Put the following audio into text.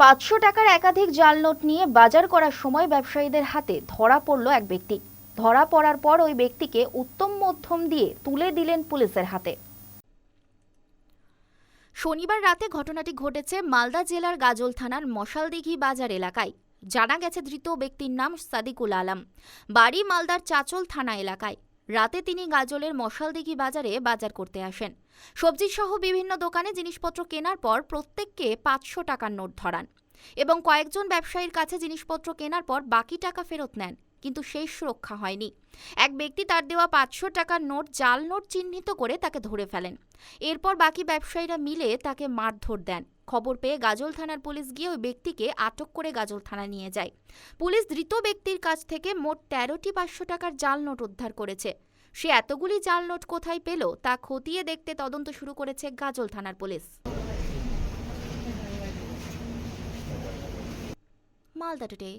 পাঁচশো টাকার একাধিক জাল নোট নিয়ে বাজার করার সময় ব্যবসায়ীদের হাতে ধরা পড়ল এক ব্যক্তি। ধরা পড়ার পর ওই ব্যক্তিকে উত্তম মধ্যম দিয়ে তুলে দিলেন পুলিশের হাতে। শনিবার রাতে ঘটনাটি ঘটেছে মালদা জেলার গাজল থানার মশালদিঘি বাজার এলাকায়। জানা গেছে ধৃত ব্যক্তির নাম সাদিকুল আলম। বাড়ি মালদার চাচল থানা এলাকায়। রাতে তিনি গাজলের মশালদিঘি বাজারে বাজার করতে আসেন। সবজি সহ বিভিন্ন দোকানে জিনিসপত্র কেনার পর প্রত্যেককে পাঁচশো টাকার নোট ধরান এবং কয়েকজন ব্যবসায়ীর কাছে জিনিসপত্র কেনার পর বাকি টাকা ফেরত নেন, কিন্তু সেই সুরক্ষা হয়নি। এক ব্যক্তি তার দেওয়া পাঁচশো টাকার নোট জাল নোট চিহ্নিত করে তাকে ধরে ফেলেন। এরপর বাকি ব্যবসায়ীরা মিলে তাকে মারধর দেন। খবর পেয়ে গাজল থানার পুলিশ গিয়ে ওই ব্যক্তিকে আটক করে গাজল থানা নিয়ে যায়। পুলিশ ধৃত ব্যক্তির কাছ থেকে মোট তেরোটি পাঁচশো টাকার জাল নোট উদ্ধার করেছে। সে এতগুলি জাল নোট কোথায় পেল তা খতিয়ে দেখতে তদন্ত শুরু করেছে গাজল থানার পুলিশ। মালদা টুডে